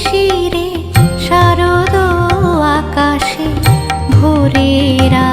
শিরে শারদ আকাশে ভোরেরা